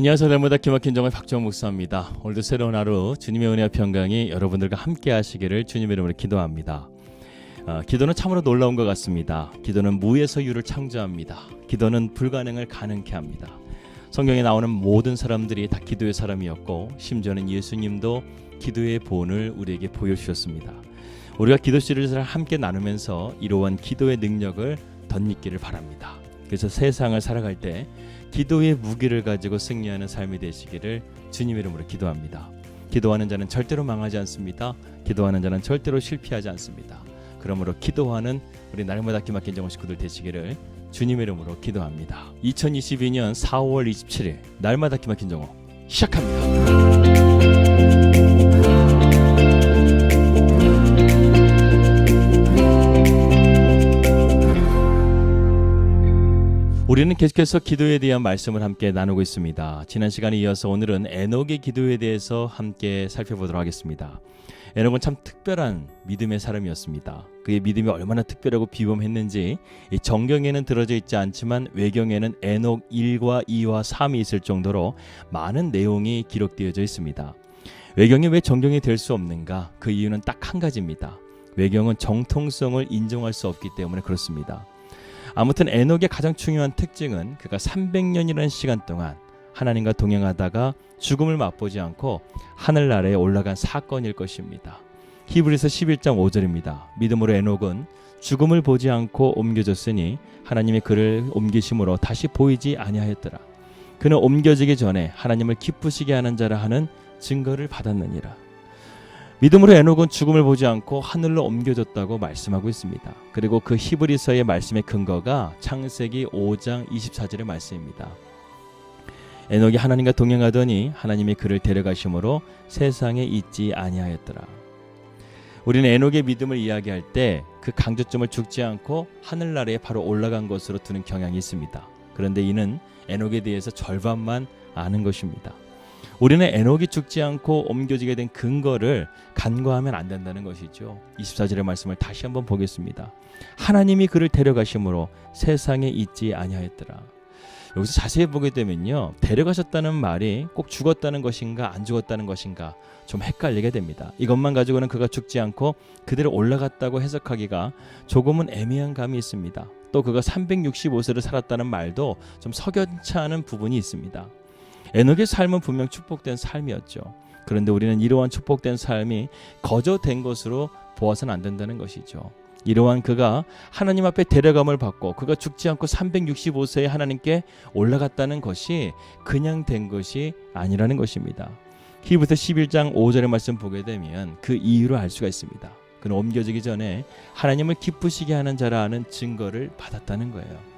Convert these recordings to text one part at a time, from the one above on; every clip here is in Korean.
예, 안녕하세요. 날마다 기막힌 정의 박정 목사입니다. 오늘도 새로운 하루 주님의 은혜와 평강이 여러분들과 함께 하시기를 주님의 이름으로 기도합니다. 아, 기도는 참으로 놀라운 것 같습니다. 기도는 무에서 유를 창조합니다. 기도는 불가능을 가능케 합니다. 성경에 나오는 모든 사람들이 다 기도의 사람이었고 심지어는 예수님도 기도의 본을 우리에게 보여주셨습니다. 우리가 기도 시리즈를 함께 나누면서 이러한 기도의 능력을 덧입기를 바랍니다. 그래서 세상을 살아갈 때 기도의 무기를 가지고 승리하는 삶이 되시기를 주님 이름으로 기도합니다. 기도하는 자는 절대로 망하지 않습니다. 기도하는 자는 절대로 실패하지 않습니다. 그러므로 기도하는 우리 날마다 기막힌 정원 식구들 되시기를 주님 이름으로 기도합니다. 2022년 4월 27일 날마다 기막힌 정원 시작합니다. 우리는 계속해서 기도에 대한 말씀을 함께 나누고 있습니다. 지난 시간에 이어서 오늘은 에녹의 기도에 대해서 함께 살펴보도록 하겠습니다. 에녹은 참 특별한 믿음의 사람이었습니다. 그의 믿음이 얼마나 특별하고 비범했는지 이 정경에는 들어져 있지 않지만 외경에는 에녹 1과 2와 3이 있을 정도로 많은 내용이 기록되어져 있습니다. 외경이 왜 정경이 될 수 없는가? 그 이유는 딱 한 가지입니다. 외경은 정통성을 인정할 수 없기 때문에 그렇습니다. 아무튼 에녹의 가장 중요한 특징은 그가 300년이라는 시간 동안 하나님과 동행하다가 죽음을 맛보지 않고 하늘나라에 올라간 사건일 것입니다. 히브리서 11장 5절입니다. 믿음으로 에녹은 죽음을 보지 않고 옮겨졌으니 하나님의 그를 옮기심으로 다시 보이지 아니하였더라. 그는 옮겨지기 전에 하나님을 기쁘시게 하는 자라 하는 증거를 받았느니라. 믿음으로 에녹은 죽음을 보지 않고 하늘로 옮겨졌다고 말씀하고 있습니다. 그리고 그 히브리서의 말씀의 근거가 창세기 5장 24절의 말씀입니다. 에녹이 하나님과 동행하더니 하나님이 그를 데려가심으로 세상에 있지 아니하였더라. 우리는 에녹의 믿음을 이야기할 때 그 강조점을 죽지 않고 하늘나라에 바로 올라간 것으로 두는 경향이 있습니다. 그런데 이는 에녹에 대해서 절반만 아는 것입니다. 우리는 에녹이 죽지 않고 옮겨지게 된 근거를 간과하면 안 된다는 것이죠. 24절의 말씀을 다시 한번 보겠습니다. 하나님이 그를 데려가심으로 세상에 있지 아니하였더라. 여기서 자세히 보게 되면요. 데려가셨다는 말이 꼭 죽었다는 것인가 안 죽었다는 것인가 좀 헷갈리게 됩니다. 이것만 가지고는 그가 죽지 않고 그대로 올라갔다고 해석하기가 조금은 애매한 감이 있습니다. 또 그가 365세를 살았다는 말도 좀 석연치 않은 부분이 있습니다. 에녹의 삶은 분명 축복된 삶이었죠. 그런데 우리는 이러한 축복된 삶이 거저된 것으로 보아서는 안 된다는 것이죠. 이러한 그가 하나님 앞에 데려감을 받고 그가 죽지 않고 365세에 하나님께 올라갔다는 것이 그냥 된 것이 아니라는 것입니다. 히브리서 11장 5절의 말씀 보게 되면 그 이유를 알 수가 있습니다. 그는 옮겨지기 전에 하나님을 기쁘시게 하는 자라는 증거를 받았다는 거예요.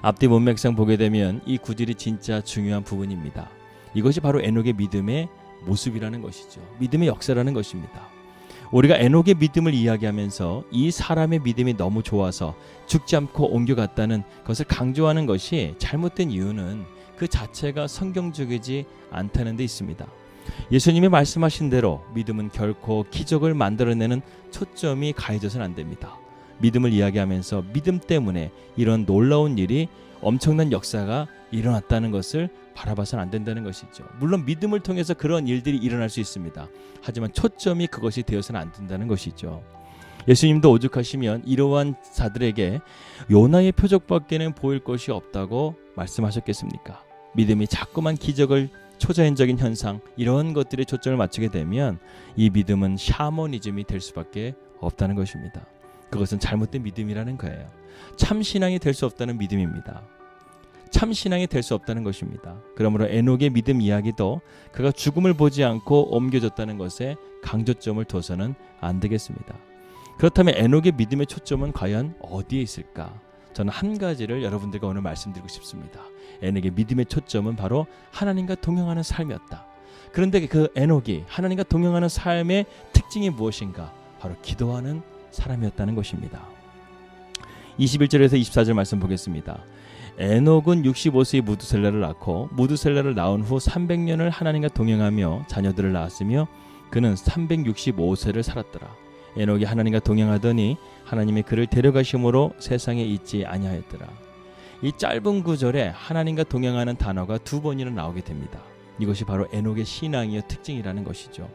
앞뒤 문맥상 보게 되면 이 구절이 진짜 중요한 부분입니다. 이것이 바로 에녹의 믿음의 모습이라는 것이죠. 믿음의 역사라는 것입니다. 우리가 에녹의 믿음을 이야기하면서 이 사람의 믿음이 너무 좋아서 죽지 않고 옮겨갔다는 것을 강조하는 것이 잘못된 이유는 그 자체가 성경적이지 않다는 데 있습니다. 예수님이 말씀하신 대로 믿음은 결코 기적을 만들어내는 초점이 가해져서는 안 됩니다. 믿음을 이야기하면서 믿음 때문에 이런 놀라운 일이 엄청난 역사가 일어났다는 것을 바라봐서는 안 된다는 것이죠. 물론 믿음을 통해서 그런 일들이 일어날 수 있습니다. 하지만 초점이 그것이 되어서는 안 된다는 것이죠. 예수님도 오죽하시면 이러한 자들에게 요나의 표적밖에는 보일 것이 없다고 말씀하셨겠습니까? 믿음이 자꾸만 기적을 초자연적인 현상 이런 것들에 초점을 맞추게 되면 이 믿음은 샤머니즘이 될 수밖에 없다는 것입니다. 그것은 잘못된 믿음이라는 거예요. 참 신앙이 될 수 없다는 믿음입니다. 참 신앙이 될 수 없다는 것입니다. 그러므로 에녹의 믿음 이야기도 그가 죽음을 보지 않고 옮겨졌다는 것에 강조점을 둬서는 안 되겠습니다. 그렇다면 에녹의 믿음의 초점은 과연 어디에 있을까? 저는 한 가지를 여러분들과 오늘 말씀드리고 싶습니다. 에녹의 믿음의 초점은 바로 하나님과 동행하는 삶이었다. 그런데 그 에녹이 하나님과 동행하는 삶의 특징이 무엇인가? 바로 기도하는 사람이었다는 것입니다. 21절에서 24절 말씀 보겠습니다. 에녹은 65세의 무두셀라를 낳고 무두셀라를 낳은 후 300년을 하나님과 동행하며 자녀들을 낳았으며 그는 365세를 살았더라. 에녹이 하나님과 동행하더니 하나님의 그를 데려가심으로 세상에 있지 아니하였더라. 이 짧은 구절에 하나님과 동행하는 단어가 두 번이나 나오게 됩니다. 이것이 바로 에녹의 신앙이요 특징이라는 것이죠.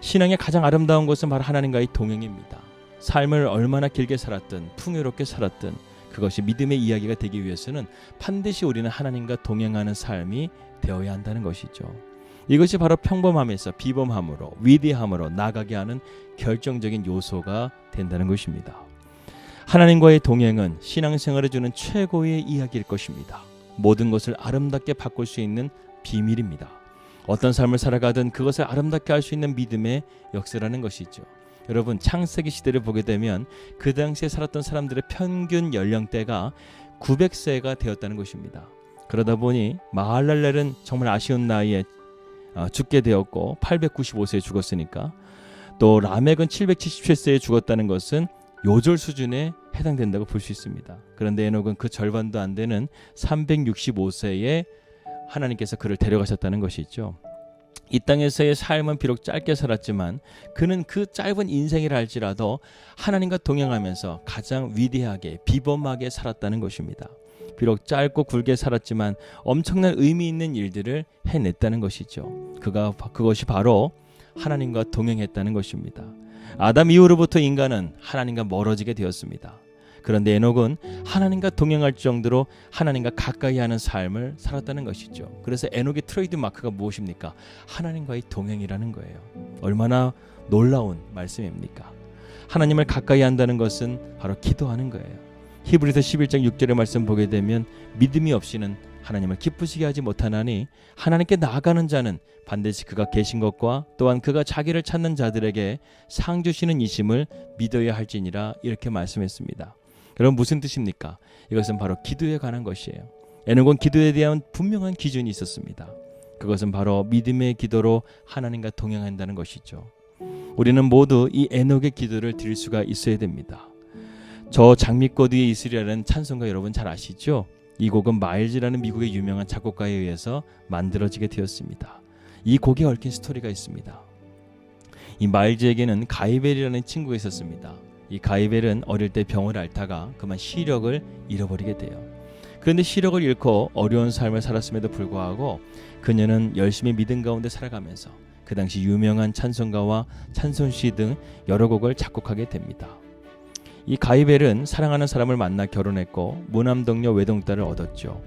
신앙의 가장 아름다운 것은 바로 하나님과의 동행입니다. 삶을 얼마나 길게 살았든 풍요롭게 살았든 그것이 믿음의 이야기가 되기 위해서는 반드시 우리는 하나님과 동행하는 삶이 되어야 한다는 것이죠. 이것이 바로 평범함에서 비범함으로 위대함으로 나가게 하는 결정적인 요소가 된다는 것입니다. 하나님과의 동행은 신앙생활에 주는 최고의 이야기일 것입니다. 모든 것을 아름답게 바꿀 수 있는 비밀입니다. 어떤 삶을 살아가든 그것을 아름답게 할 수 있는 믿음의 역사라는 것이죠. 여러분 창세기 시대를 보게 되면 그 당시에 살았던 사람들의 평균 연령대가 900세가 되었다는 것입니다. 그러다 보니 마할랄렐은 정말 아쉬운 나이에 어, 죽게 되었고 895세에 죽었으니까 또 라멕은 777세에 죽었다는 것은 요절 수준에 해당된다고 볼 수 있습니다. 그런데 에녹은 그 절반도 안 되는 365세에 하나님께서 그를 데려가셨다는 것이죠. 이 땅에서의 삶은 비록 짧게 살았지만 그는 그 짧은 인생이라 할지라도 하나님과 동행하면서 가장 위대하게 비범하게 살았다는 것입니다. 비록 짧고 굵게 살았지만 엄청난 의미 있는 일들을 해냈다는 것이죠. 그가 그것이 바로 하나님과 동행했다는 것입니다. 아담 이후로부터 인간은 하나님과 멀어지게 되었습니다. 그런데 에녹은 하나님과 동행할 정도로 하나님과 가까이 하는 삶을 살았다는 것이죠. 그래서 에녹의 트레이드 마크가 무엇입니까? 하나님과의 동행이라는 거예요. 얼마나 놀라운 말씀입니까? 하나님을 가까이 한다는 것은 바로 기도하는 거예요. 히브리서 11장 6절의 말씀 보게 되면 믿음이 없이는 하나님을 기쁘시게 하지 못하나니 하나님께 나아가는 자는 반드시 그가 계신 것과 또한 그가 자기를 찾는 자들에게 상 주시는 이심을 믿어야 할지니라 이렇게 말씀했습니다. 여러분 무슨 뜻입니까? 이것은 바로 기도에 관한 것이에요. 에녹은 기도에 대한 분명한 기준이 있었습니다. 그것은 바로 믿음의 기도로 하나님과 동행한다는 것이죠. 우리는 모두 이 에녹의 기도를 드릴 수가 있어야 됩니다. 저 장미꽃 위에 있으리라는 찬송가 여러분 잘 아시죠? 이 곡은 마일즈라는 미국의 유명한 작곡가에 의해서 만들어지게 되었습니다. 이 곡에 얽힌 스토리가 있습니다. 이 마일즈에게는 가이벨이라는 친구가 있었습니다. 이 가이벨은 어릴 때 병을 앓다가 그만 시력을 잃어버리게 돼요. 그런데 시력을 잃고 어려운 삶을 살았음에도 불구하고 그녀는 열심히 믿음 가운데 살아가면서 그 당시 유명한 찬송가와 찬송시 등 여러 곡을 작곡하게 됩니다. 이 가이벨은 사랑하는 사람을 만나 결혼했고 무남동녀 외동딸을 얻었죠.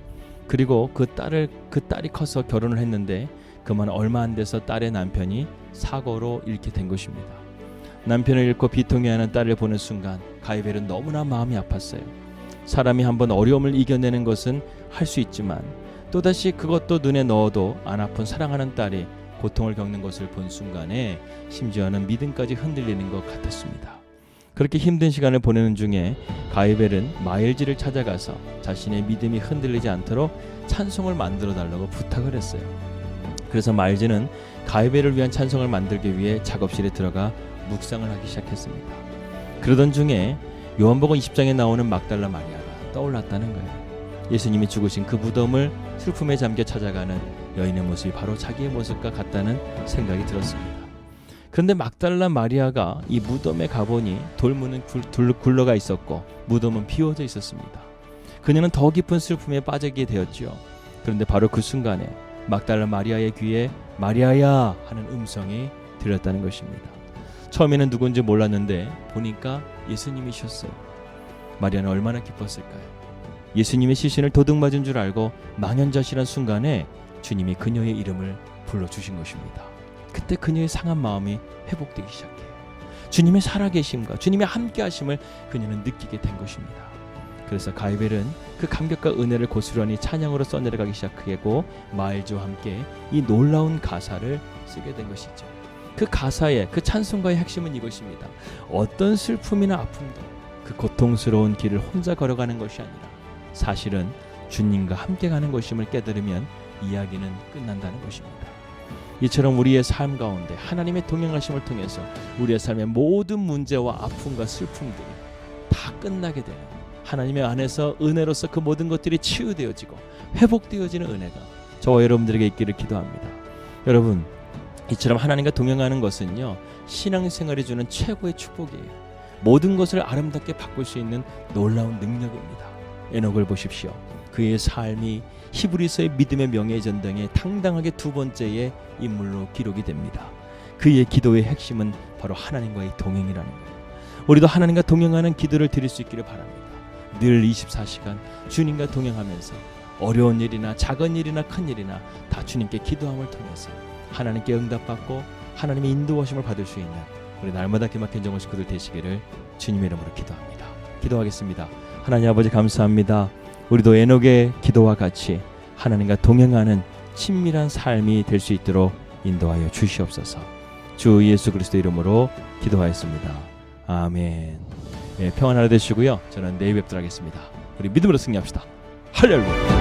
그리고 그 딸을 그 딸이 커서 결혼을 했는데 그만 얼마 안 돼서 딸의 남편이 사고로 잃게 된 것입니다. 남편을 잃고 비통해하는 딸을 보는 순간 가이벨은 너무나 마음이 아팠어요. 사람이 한번 어려움을 이겨내는 것은 할 수 있지만 또다시 그것도 눈에 넣어도 안 아픈 사랑하는 딸이 고통을 겪는 것을 본 순간에 심지어는 믿음까지 흔들리는 것 같았습니다. 그렇게 힘든 시간을 보내는 중에 가이벨은 마일즈를 찾아가서 자신의 믿음이 흔들리지 않도록 찬송을 만들어 달라고 부탁을 했어요. 그래서 마일즈는 가이벨을 위한 찬송을 만들기 위해 작업실에 들어가 묵상을 하기 시작했습니다. 그러던 중에 요한복음 20장에 나오는 막달라 마리아가 떠올랐다는 거예요. 예수님이 죽으신 그 무덤을 슬픔에 잠겨 찾아가는 여인의 모습이 바로 자기의 모습과 같다는 생각이 들었습니다. 그런데 막달라 마리아가 이 무덤에 가보니 돌문은 굴, 굴러가 있었고 무덤은 비워져 있었습니다. 그녀는 더 깊은 슬픔에 빠지게 되었지요. 그런데 바로 그 순간에 막달라 마리아의 귀에 마리아야 하는 음성이 들렸다는 것입니다. 처음에는 누군지 몰랐는데 보니까 예수님이셨어요. 마리아는 얼마나 기뻤을까요? 예수님의 시신을 도둑 맞은 줄 알고 망연자실한 순간에 주님이 그녀의 이름을 불러주신 것입니다. 그때 그녀의 상한 마음이 회복되기 시작해요. 주님의 살아계심과 주님의 함께하심을 그녀는 느끼게 된 것입니다. 그래서 가이벨은 그 감격과 은혜를 고스란히 찬양으로 써내려가기 시작하고 마일즈와 함께 이 놀라운 가사를 쓰게 된 것이죠. 그 가사의 그 찬송가의 핵심은 이것입니다. 어떤 슬픔이나 아픔도 그 고통스러운 길을 혼자 걸어가는 것이 아니라 사실은 주님과 함께 가는 것임을 깨달으면 이야기는 끝난다는 것입니다. 이처럼 우리의 삶 가운데 하나님의 동행하심을 통해서 우리의 삶의 모든 문제와 아픔과 슬픔들이 다 끝나게 되는 하나님의 안에서 은혜로서 그 모든 것들이 치유되어지고 회복되어지는 은혜가 저와 여러분들에게 있기를 기도합니다. 여러분 이처럼 하나님과 동행하는 것은요 신앙생활이 주는 최고의 축복이에요. 모든 것을 아름답게 바꿀 수 있는 놀라운 능력입니다. 에녹을 보십시오. 그의 삶이 히브리서의 믿음의 명예 전당에 당당하게 두 번째의 인물로 기록이 됩니다. 그의 기도의 핵심은 바로 하나님과의 동행이라는 거예요. 우리도 하나님과 동행하는 기도를 드릴 수 있기를 바랍니다. 늘 24시간 주님과 동행하면서 어려운 일이나 작은 일이나 큰 일이나 다 주님께 기도함을 통해서 하나님께 응답받고 하나님의 인도하심을 받을 수 있는 우리 날마다 기막힌 정원 식구들 되시기를 주님의 이름으로 기도합니다. 기도하겠습니다. 하나님 아버지 감사합니다. 우리도 에녹의 기도와 같이 하나님과 동행하는 친밀한 삶이 될 수 있도록 인도하여 주시옵소서. 주 예수 그리스도 이름으로 기도하였습니다. 아멘. 예, 평안 하나 되시고요. 저는 내일 뵙도록 하겠습니다. 우리 믿음으로 승리합시다. 할렐루야.